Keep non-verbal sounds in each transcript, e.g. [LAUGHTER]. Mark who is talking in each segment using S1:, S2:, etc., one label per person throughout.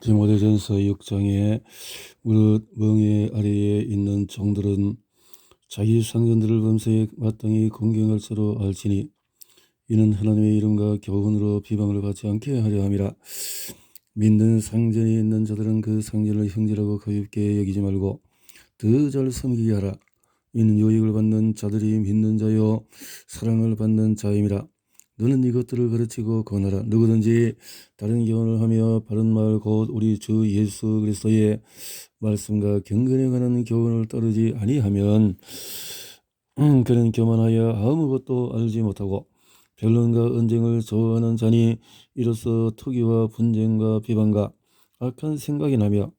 S1: 디모데전서 6장에 무릇 멍에 아래에 있는 종들은 자기 상전들을 범사에 마땅히 공경할 줄로 알지니 이는 하나님의 이름과 교훈으로 비방을 받지 않게 하려 함이라. 믿는 상전이 있는 자들은 그 상전을 형제라고 가볍게 여기지 말고 더 잘 섬기게 하라. 이는 요익을 받는 자들이 믿는 자요 사랑을 받는 자임이라 너는 이것들을 가르치고 권하라. 누구든지 다른 교훈을 하며 바른 말 곧 우리 주 예수 그리스도의 말씀과 경건에 관한 교훈을 따르지 아니하면 음, 그는 교만하여 아무것도 알지 못하고 변론과 언쟁을 좋아하는 자니 이로써 투기와 분쟁과 비방과 악한 생각이 나며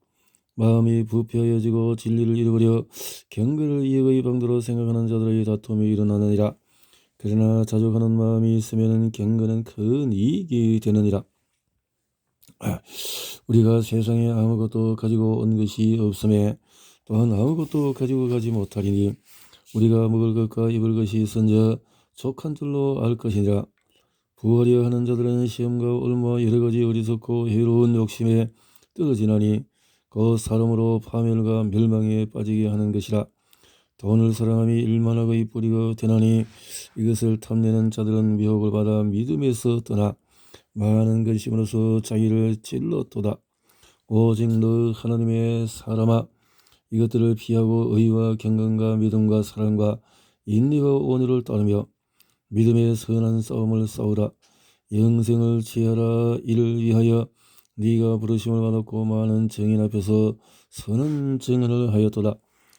S1: 마음이 부패하여지고 진리를 잃어버려 경건을 이익의 방도로 생각하는 자들의 다툼이 일어나느니라. 그러나 자족하는 마음이 있으면 경건은 큰 이익이 되느니라. 우리가 세상에 아무것도 가지고 온 것이 없음에 또한 아무것도 가지고 가지 못하리니 우리가 먹을 것과 입을 것이 있은저 족한 줄로 알 것이니라. 부하려 하는 자들은 시험과 올무와 여러 가지 어리석고 해로운 욕심에 떨어지나니 그 사람으로 파멸과 멸망에 빠지게 하는 것이라. 돈을 사랑함이 일만하고의 뿌리가 되나니 이것을 탐내는 자들은 미혹을 받아 믿음에서 떠나 많은 근심으로서 자기를 찔러도다. 오직 너 하나님의 사람아 이것들을 피하고 의와 경건과 믿음과 사랑과 인리와 온유를 따르며 믿음의 선한 싸움을 싸우라. 영생을 취하라 이를 위하여 네가 부르심을 받았고 많은 증인 앞에서 선한 증언을 하였도다.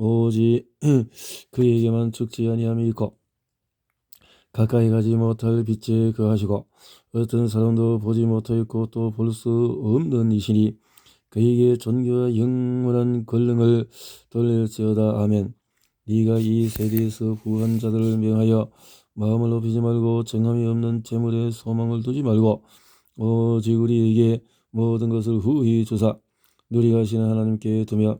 S1: 오직 [CLEARS THROAT] 그에게만 죽지 아니함이 있고 가까이 가지 못할 빛에 거하시고 어떤 사람도 보지 못하였고 또 볼 수 없는 이시니 그에게 존귀와 영원한 권능을 돌릴지어다. 아멘. 네가 이 세대에서 부한 자들을 명하여 마음을 높이지 말고 정함이 없는 재물에 소망을 두지 말고 오직 우리에게 모든 것을 후히 주사. 누리가시는 하나님께 두며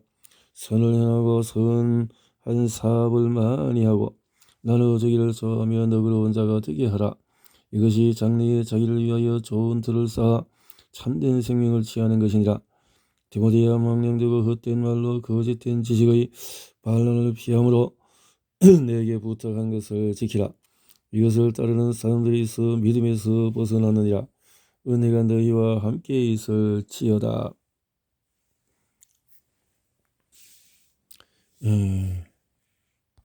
S1: 선을 행하고 선한 사업을 많이 하고 나누어주기를 좋아하며 너그러운 자가 되게 하라. 이것이 장래에 자기를 위하여 좋은 들을 쌓아 참된 생명을 취하는 것이니라. 디모데야 망령되고 헛된 말로 거짓된 지식의 반론을 피함으로 [CLEARS THROAT] 내게 부탁한 것을 지키라. 이것을 따르는 사람들이 있어 믿음에서 벗어나느니라. 은혜가 너희와 함께 있을지어다. 예.